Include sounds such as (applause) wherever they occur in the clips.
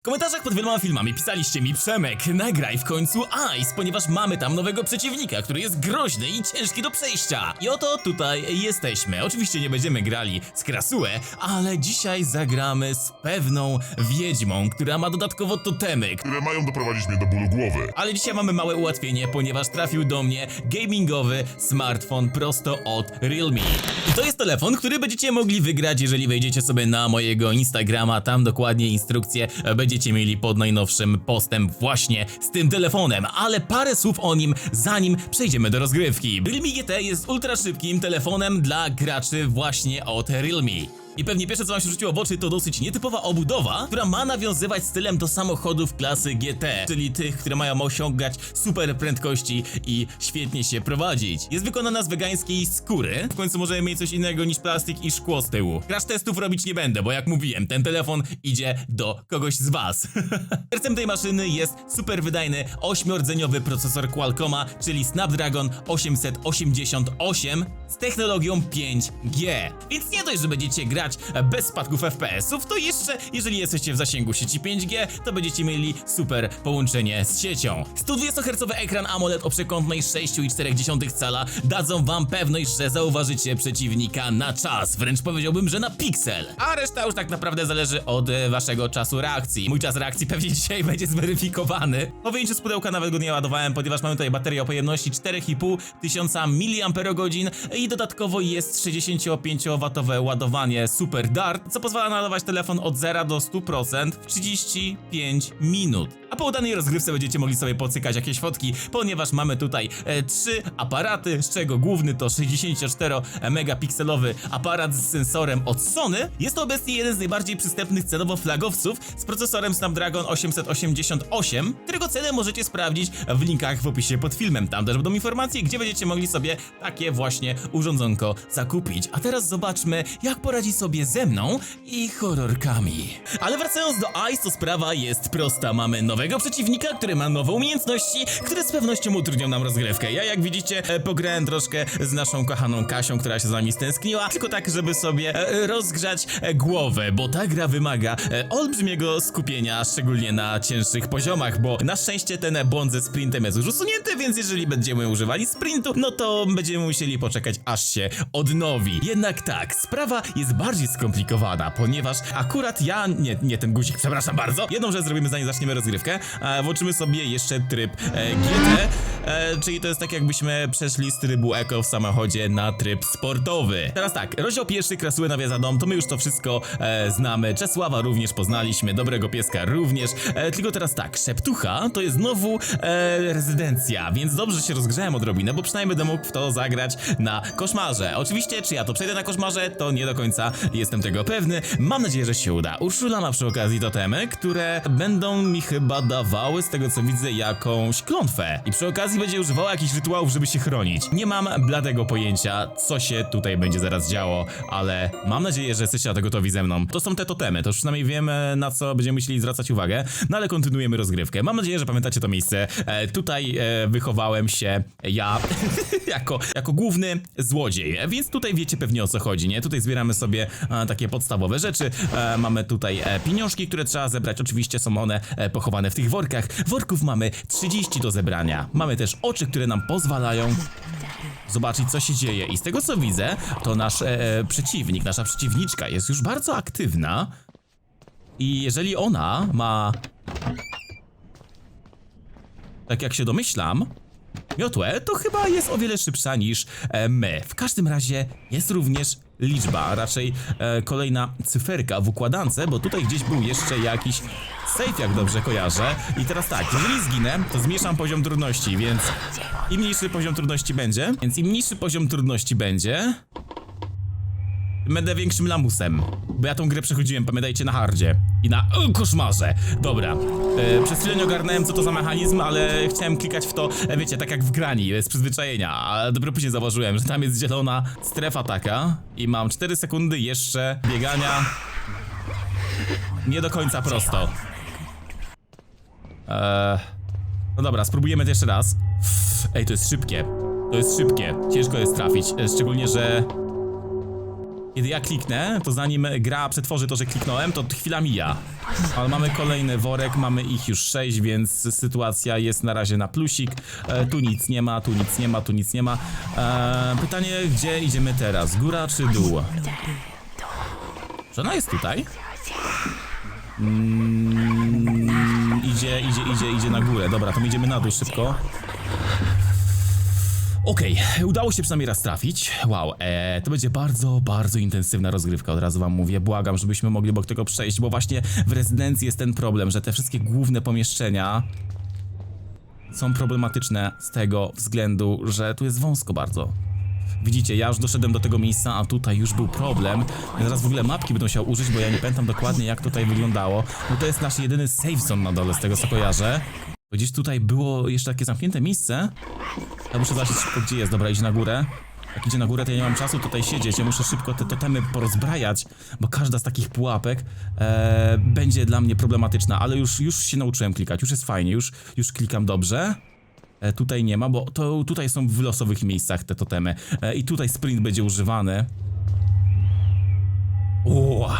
W komentarzach pod wieloma filmami pisaliście mi Przemek, nagraj w końcu Ice, ponieważ mamy tam nowego przeciwnika, który jest groźny i ciężki do przejścia. I oto tutaj jesteśmy. Oczywiście nie będziemy grali z Krasue, ale dzisiaj zagramy z pewną wiedźmą, która ma dodatkowo totemy, które mają doprowadzić mnie do bólu głowy. ale dzisiaj mamy małe ułatwienie, ponieważ trafił do mnie gamingowy smartfon prosto od Realme. I to jest telefon, który będziecie mogli wygrać, jeżeli wejdziecie sobie na mojego Instagrama, tam dokładnie instrukcje e, będziecie mieli pod najnowszym postem właśnie z tym telefonem. Ale parę słów o nim, zanim przejdziemy do rozgrywki. Realme GT jest ultra szybkim telefonem dla graczy właśnie od Realme. I pewnie pierwsze co wam się rzuciło w oczy to dosyć nietypowa obudowa, która ma nawiązywać stylem do samochodów klasy GT, czyli tych, które mają osiągać super prędkości i świetnie się prowadzić. Jest wykonana z wegańskiej skóry, w końcu możemy mieć coś innego niż plastik i szkło z tyłu. Crash testów robić nie będę, bo jak mówiłem, ten telefon idzie do kogoś z was. (laughs) Sercem tej maszyny jest super wydajny 8-rdzeniowy procesor Qualcomma, czyli Snapdragon 888 z technologią 5G. Więc nie dość, że będziecie grać bez spadków FPS-ów, to jeszcze, jeżeli jesteście w zasięgu sieci 5G, to będziecie mieli super połączenie z siecią. 120 Hz ekran AMOLED o przekątnej 6,4 cala dadzą wam pewność, że zauważycie przeciwnika na czas, wręcz powiedziałbym, że na piksel. A reszta już tak naprawdę zależy od e, waszego czasu reakcji. Mój czas reakcji (laughs) pewnie dzisiaj będzie zweryfikowany. Po wyjęciu z pudełka nawet go nie ładowałem, ponieważ mamy tutaj baterię o pojemności 4,5 tysiąca mAh i dodatkowo jest 65W ładowanie Super Dart, co pozwala nadawać telefon od 0 do 100% w 35 minut. A po udanej rozgrywce będziecie mogli sobie pocykać jakieś fotki, ponieważ mamy tutaj e, trzy aparaty, z czego główny to 64-megapikselowy aparat z sensorem od Sony. Jest to obecnie jeden z najbardziej przystępnych cenowo flagowców z procesorem Snapdragon 888, którego cenę możecie sprawdzić w linkach w opisie pod filmem. Tam też będą informacje, gdzie będziecie mogli sobie takie właśnie urządzonko zakupić. A teraz zobaczmy, jak poradzi sobie ze mną i horrorkami. Ale wracając do Ice, to sprawa jest prosta. Mamy nowego przeciwnika, który ma nowe umiejętności, które z pewnością utrudnią nam rozgrywkę. Ja, jak widzicie, e, pograłem troszkę z naszą kochaną Kasią, która się z nami stęskniła, tylko tak, żeby sobie e, rozgrzać e, głowę, bo ta gra wymaga olbrzymiego skupienia, szczególnie na cięższych poziomach, bo na szczęście ten błąd ze sprintem jest już usunięty, więc jeżeli będziemy używali sprintu, no to będziemy musieli poczekać, aż się odnowi. Jednak tak, sprawa jest bardziej skomplikowana, ponieważ akurat ja, nie, nie ten guzik, przepraszam bardzo, jedną rzecz zrobimy zanim zaczniemy rozgrywkę, e, włączymy sobie jeszcze tryb e, GT, e, czyli to jest tak jakbyśmy przeszli z trybu Eco w samochodzie na tryb sportowy. Teraz tak, rozdział pierwszy Krasły nawiedza dom, to my już to wszystko e, znamy, Czesława również poznaliśmy, Dobrego Pieska również, e, tylko teraz tak, Szeptucha to jest znowu e, rezydencja, więc dobrze się rozgrzałem odrobinę, bo przynajmniej będę mógł w to zagrać na koszmarze. Oczywiście, czy ja to przejdę na koszmarze, to nie do końca jestem tego pewny. Mam nadzieję, że się uda. Urszula ma przy okazji totemy, które będą mi chyba dawały, z tego co widzę, jakąś klątwę. I przy okazji będzie używała jakichś rytuałów, żeby się chronić. Nie mam bladego pojęcia, co się tutaj będzie zaraz działo, ale mam nadzieję, że jesteście na to gotowi ze mną. To są te totemy, to już przynajmniej wiemy, na co będziemy musieli zwracać uwagę. No ale kontynuujemy rozgrywkę. Mam nadzieję, że pamiętacie to miejsce. E, tutaj e, wychowałem się ja (laughs) jako, jako główny złodziej, więc tutaj wiecie pewnie o co chodzi, nie? Tutaj zbieramy sobie e, takie podstawowe rzeczy. E, mamy tutaj e, pieniążki, które trzeba zebrać. Oczywiście są one e, pochowane w tych workach. Worków mamy 30 do zebrania. Mamy też oczy, które nam pozwalają zobaczyć, co się dzieje. I z tego co widzę, to nasz e, e, przeciwnik, nasza przeciwniczka jest już bardzo aktywna. I jeżeli ona ma. Tak jak się domyślam, miotłę, to chyba jest o wiele szybsza niż e, my. W każdym razie jest również liczba, a raczej e, kolejna cyferka w układance, bo tutaj gdzieś był jeszcze jakiś safe, jak dobrze kojarzę. I teraz tak, jeżeli zginę, to zmniejszam poziom trudności, więc im mniejszy poziom trudności będzie, więc im niższy poziom trudności będzie, Będę większym lamusem. Bo ja tą grę przechodziłem, pamiętajcie, na hardzie. I na o, koszmarze. Dobra. E, przez chwilę nie ogarnąłem, co to za mechanizm, ale chciałem klikać w to, e, wiecie, tak jak w grani, z przyzwyczajenia. A dopiero później zauważyłem, że tam jest zielona strefa taka. I mam 4 sekundy jeszcze biegania. Nie do końca prosto. Eee, no dobra, spróbujemy to jeszcze raz. Ej, to jest szybkie. To jest szybkie. Ciężko jest trafić. e, Szczególnie, że Kiedy ja kliknę, to zanim gra przetworzy to, że kliknąłem, to chwila mija. Ale mamy kolejny worek, mamy ich już sześć, więc sytuacja jest na razie na plusik. E, tu nic nie ma, tu nic nie ma, tu nic nie ma. E, pytanie, gdzie idziemy teraz? Góra czy dół? Czy ona jest tutaj? Mm, idzie, idzie, idzie, idzie na górę. Dobra, to my idziemy na dół szybko. Okej, udało się przynajmniej raz trafić. Wow, e, to będzie bardzo, bardzo intensywna rozgrywka, od razu wam mówię. Błagam, żebyśmy mogli obok tego przejść, bo właśnie w rezydencji jest ten problem, że te wszystkie główne pomieszczenia są problematyczne z tego względu, że tu jest wąsko bardzo. Widzicie, ja już doszedłem do tego miejsca, a tutaj już był problem. Zaraz w ogóle mapki będę musiał użyć, bo ja nie pamiętam dokładnie jak tutaj wyglądało. No to jest nasz jedyny safe zone na dole, z tego co kojarzę. Bo Gdzieś tutaj było jeszcze takie zamknięte miejsce. Ja muszę zobaczyć szybko gdzie jest. Dobra, idzie na górę. Jak idzie na górę, to ja nie mam czasu tutaj siedzieć. Ja muszę szybko te totemy porozbrajać, bo każda z takich pułapek e, będzie dla mnie problematyczna, ale już, już się nauczyłem klikać, już jest fajnie, już, już klikam dobrze. E, tutaj nie ma, bo to tutaj są w losowych miejscach te totemy. E, I tutaj sprint będzie używany. O,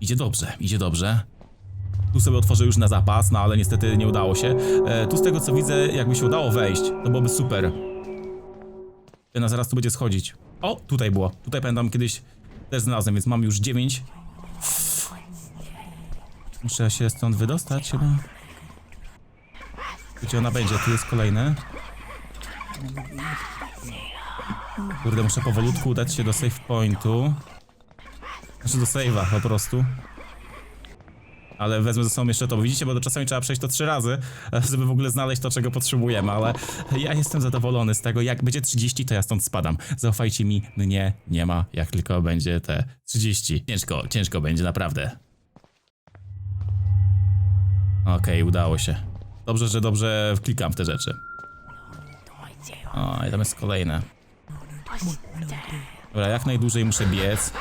idzie dobrze, idzie dobrze. Tu sobie otworzę już na zapas, no ale niestety nie udało się. E, tu z tego co widzę, jakby się udało wejść, to byłoby super. No zaraz tu będzie schodzić. O, tutaj było. Tutaj pamiętam kiedyś też znalazłem, więc mam już 9. Muszę się stąd wydostać chyba. Gdzie ona będzie? Tu jest kolejny. Kurde, muszę powolutku udać się do save pointu. Znaczy do save'a po prostu. Ale wezmę ze sobą jeszcze to, widzicie, bo czasami trzeba przejść to trzy razy, (laughs) żeby w ogóle znaleźć to, czego potrzebujemy, ale ja jestem zadowolony z tego, jak będzie 30, to ja stąd spadam. Zaufajcie mi, mnie nie ma, jak tylko będzie te 30. Ciężko, ciężko będzie, naprawdę. Okej, udało się. Dobrze, że dobrze klikam w te rzeczy. O, i tam jest kolejne. Dobra, jak najdłużej muszę biec.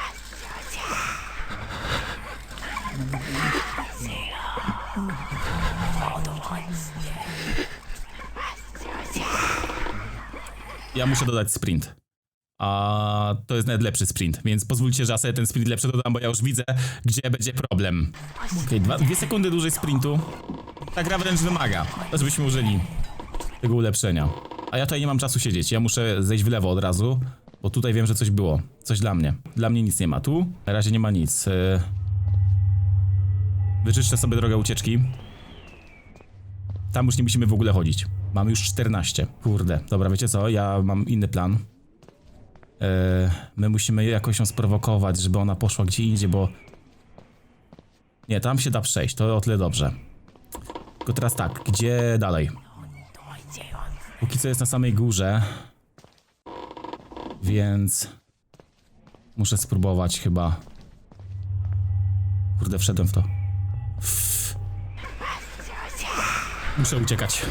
Ja muszę dodać sprint. A to jest nawet lepszy sprint, więc pozwólcie, że ja sobie ten sprint lepszy dodam, bo ja już widzę, gdzie będzie problem. Okej, dwa, dwie sekundy dłużej sprintu. Ta gra wręcz wymaga, żebyśmy użyli tego ulepszenia. A ja tutaj nie mam czasu siedzieć, ja muszę zejść w lewo od razu, bo tutaj wiem, że coś było. Coś dla mnie. Dla mnie nic nie ma. Tu na razie nie ma nic. Yy... Wyczyszczę sobie drogę ucieczki. Tam już nie musimy w ogóle chodzić. Mamy już 14. Kurde. Dobra, wiecie co? Ja mam inny plan. Yy, my musimy jakoś ją sprowokować, żeby ona poszła gdzie indziej, bo... Nie, tam się da przejść, to o tyle dobrze. Tylko teraz tak, gdzie dalej? Póki co jest na samej górze. Więc... Muszę spróbować chyba... Kurde, wszedłem w to. Muszę uciekać.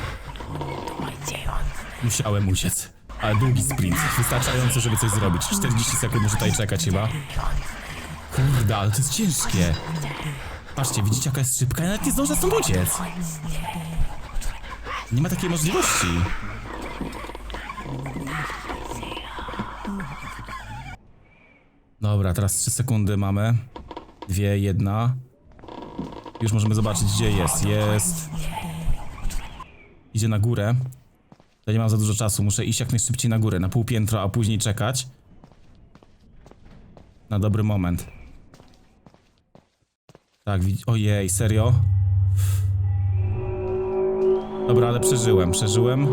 Musiałem uciec. Ale długi sprint. Wystarczający, żeby coś zrobić. 40 sekund muszę tutaj czekać chyba. Kurde, ale to jest ciężkie. Patrzcie, widzicie jaka jest szybka? Ja nawet nie zdążę stąd uciec. Nie ma takiej możliwości. Dobra, teraz 3 sekundy mamy. Dwie, jedna. Już możemy zobaczyć, gdzie jest. Jest. Idzie na górę. Ja nie mam za dużo czasu, muszę iść jak najszybciej na górę, na pół piętro, a później czekać. Na dobry moment. Tak. Ojej, serio? Dobra, ale przeżyłem, przeżyłem.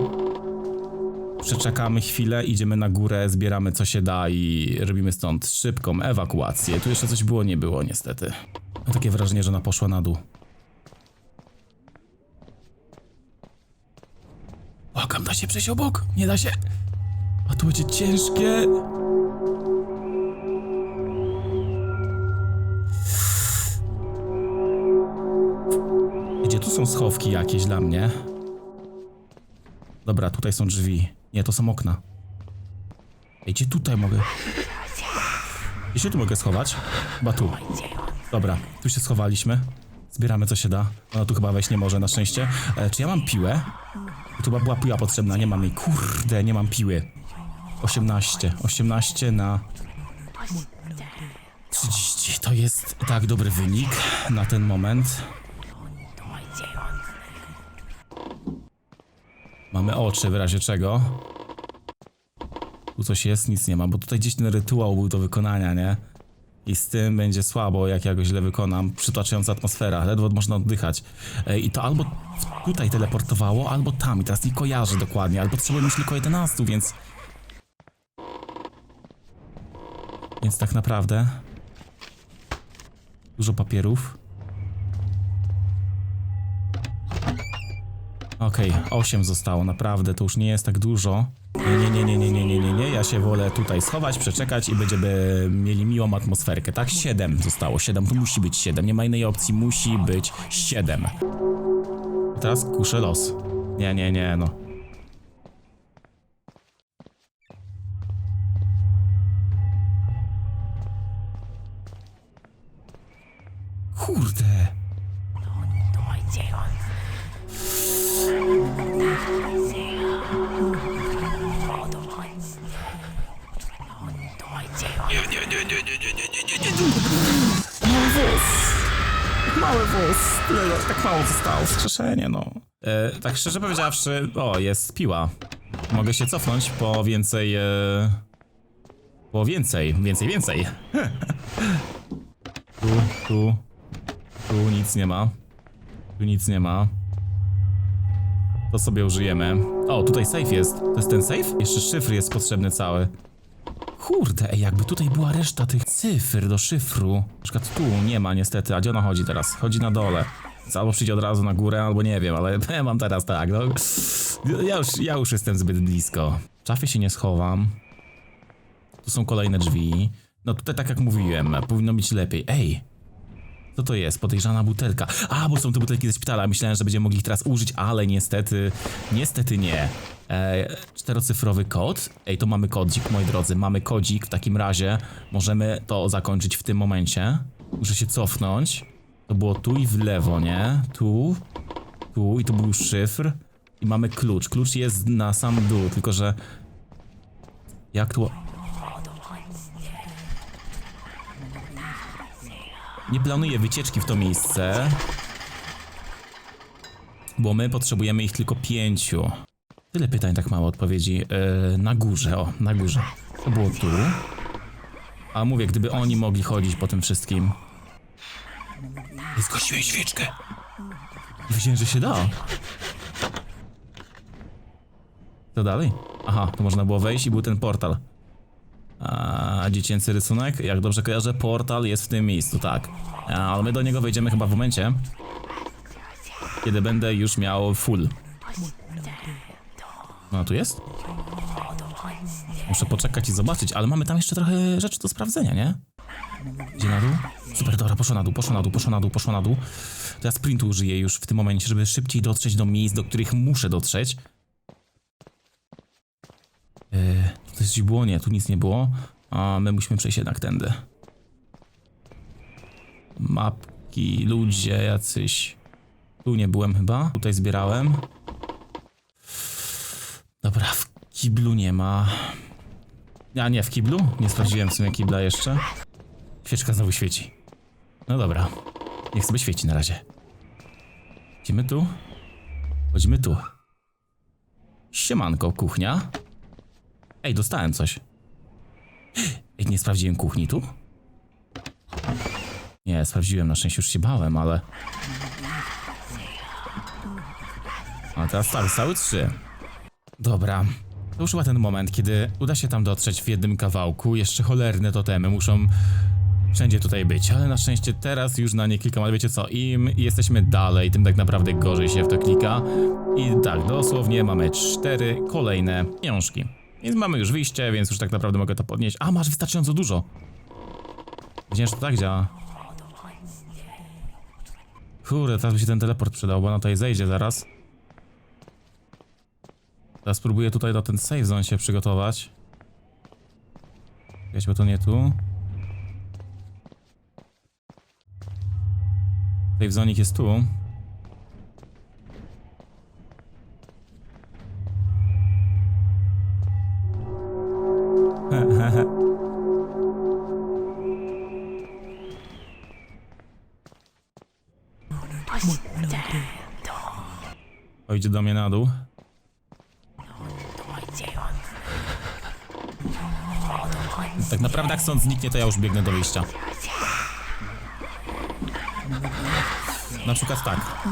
Przeczekamy chwilę, idziemy na górę, zbieramy co się da i robimy stąd szybką ewakuację. Tu jeszcze coś było, nie było niestety. Mam takie wrażenie, że ona poszła na dół. Błagam, da się przejść obok? Nie da się. A to będzie ciężkie. Gdzie tu są schowki jakieś dla mnie? Dobra, tutaj są drzwi. Nie, to są okna. Ej, gdzie tutaj mogę? Gdzie się tu mogę schować? Chyba tu. Dobra, tu się schowaliśmy. Zbieramy co się da. Ona tu chyba wejść nie może, na szczęście. E, czy ja mam piłę? Tu chyba była piła potrzebna, nie mam jej. Kurde, nie mam piły. 18. 18 na... 30 to jest tak dobry wynik na ten moment. Mamy oczy w razie czego. Tu coś jest, nic nie ma, bo tutaj gdzieś ten rytuał był do wykonania, nie? I z tym będzie słabo, jak ja go źle wykonam. Przytłaczająca atmosfera, ledwo można oddychać. E, I to albo tutaj teleportowało, albo tam. I teraz nie kojarzę dokładnie, ale potrzebujemy już tylko 11, więc... Więc tak naprawdę... Dużo papierów. Okej, 8 zostało, naprawdę, to już nie jest tak dużo. Nie, nie, nie, nie, nie, nie, nie, nie, ja się wolę tutaj schować, przeczekać i będziemy mieli miłą atmosferkę, tak? 7 zostało, 7, to musi być 7, nie ma innej opcji, musi być 7. Teraz kuszę los. Nie, nie, nie, no. Kurde. Mały wóz. Tyle, tak mało zostało. Wskrzeszenie, no. E, tak szczerze powiedziawszy, o, jest piła. Mogę się cofnąć po więcej, e... Po więcej, więcej, więcej. (laughs) tu, tu, tu nic nie ma. Tu nic nie ma. To sobie użyjemy. O, tutaj safe jest. To jest ten safe? Jeszcze szyfr jest potrzebny cały. Kurde, jakby tutaj była reszta tych cyfr do szyfru. Na przykład tu nie ma niestety, a gdzie ona chodzi teraz? Chodzi na dole. Albo przyjdzie od razu na górę, albo nie wiem, ale (laughs) ja mam teraz tak, no. Ja już, ja już jestem zbyt blisko. W się nie schowam. Tu są kolejne drzwi. No tutaj tak jak mówiłem, powinno być lepiej. Ej! Co to jest? Podejrzana butelka. A, bo są te butelki ze szpitala. Myślałem, że będziemy mogli ich teraz użyć, ale niestety, niestety nie. E, czterocyfrowy kod. Ej, to mamy kodzik, moi drodzy. Mamy kodzik. W takim razie możemy to zakończyć w tym momencie. Muszę się cofnąć. To było tu i w lewo, nie? Tu, tu i to był szyfr. I mamy klucz. Klucz jest na sam dół, tylko że... Jak tu... Nie planuję wycieczki w to miejsce. Bo my potrzebujemy ich tylko pięciu. Tyle pytań, tak mało odpowiedzi. Yy, na górze, o, na górze. To było tu. A mówię, gdyby oni mogli chodzić po tym wszystkim. I zgasiłem świeczkę. Wiedziałem, że się da. Co dalej? Aha, tu można było wejść i był ten portal. A dziecięcy rysunek? Jak dobrze kojarzę, portal jest w tym miejscu, tak. A, ale my do niego wejdziemy chyba w momencie, kiedy będę już miał full. No, tu jest? Muszę poczekać i zobaczyć, ale mamy tam jeszcze trochę rzeczy do sprawdzenia, nie? Gdzie na dół? Super, dobra, poszło na dół, poszło na dł, poszło na dół, na dół. To ja sprintu użyję już w tym momencie, żeby szybciej dotrzeć do miejsc, do których muszę dotrzeć. Yy, tu coś było? Nie, tu nic nie było. A my musimy przejść jednak tędy. Mapki, ludzie jacyś. Tu nie byłem chyba. Tutaj zbierałem. Dobra, w kiblu nie ma. A nie, w kiblu? Nie sprawdziłem w sumie kibla jeszcze. Świeczka znowu świeci. No dobra. Niech sobie świeci na razie. Idziemy tu? Chodzimy tu. Siemanko, kuchnia. Ej, dostałem coś. Ej, nie sprawdziłem kuchni tu? Nie, sprawdziłem, na szczęście już się bałem, ale... A teraz tak, cały trzy. Dobra. To już chyba ten moment, kiedy uda się tam dotrzeć w jednym kawałku. Jeszcze cholerne totemy muszą wszędzie tutaj być, ale na szczęście teraz już na nie klikam, ale wiecie co, im jesteśmy dalej, tym tak naprawdę gorzej się w to klika. I tak, dosłownie mamy cztery kolejne pieniążki. Więc mamy już wyjście, więc już tak naprawdę mogę to podnieść. A, masz wystarczająco dużo. Wiedziałem, że to tak działa. Kurde, teraz by się ten teleport przydał, bo ona tutaj zejdzie zaraz. Teraz spróbuję tutaj do ten save zone się przygotować. Wiesz, bo to nie tu. Save zonik jest tu. Do mnie na dół. Tak naprawdę jak stąd zniknie, to ja już biegnę do wyjścia. Na przykład tak.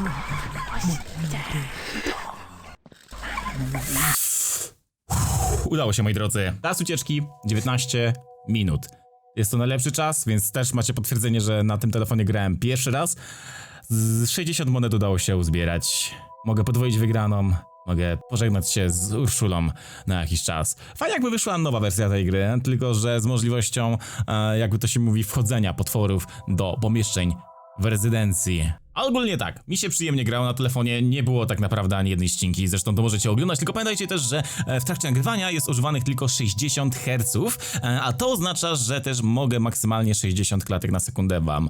Udało się, moi drodzy. Czas ucieczki 19 minut. Jest to najlepszy czas, więc też macie potwierdzenie, że na tym telefonie grałem pierwszy raz. Z 60 monet udało się uzbierać. Mogę podwoić wygraną. Mogę pożegnać się z Urszulą na jakiś czas. Fajnie jakby wyszła nowa wersja tej gry, tylko że z możliwością, e, jakby to się mówi, wchodzenia potworów do pomieszczeń w rezydencji. Ogólnie tak, mi się przyjemnie grało na telefonie, nie było tak naprawdę ani jednej ścinki, zresztą to możecie oglądać, tylko pamiętajcie też, że e, w trakcie nagrywania jest używanych tylko 60 Hz, e, a to oznacza, że też mogę maksymalnie 60 klatek na sekundę wam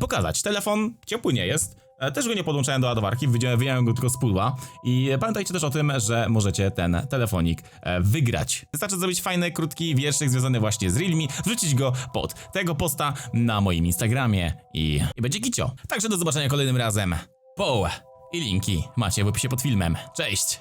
pokazać. Telefon ciepły nie jest, Też go nie podłączałem do ładowarki, wyjąłem go tylko z pudła. I pamiętajcie też o tym, że możecie ten telefonik e, wygrać. Wystarczy zrobić fajny, krótki wierszyk związany właśnie z Realme, wrzucić go pod tego posta na moim Instagramie i, i będzie kicio. Także do zobaczenia kolejnym razem. Po! I linki macie w opisie pod filmem. Cześć!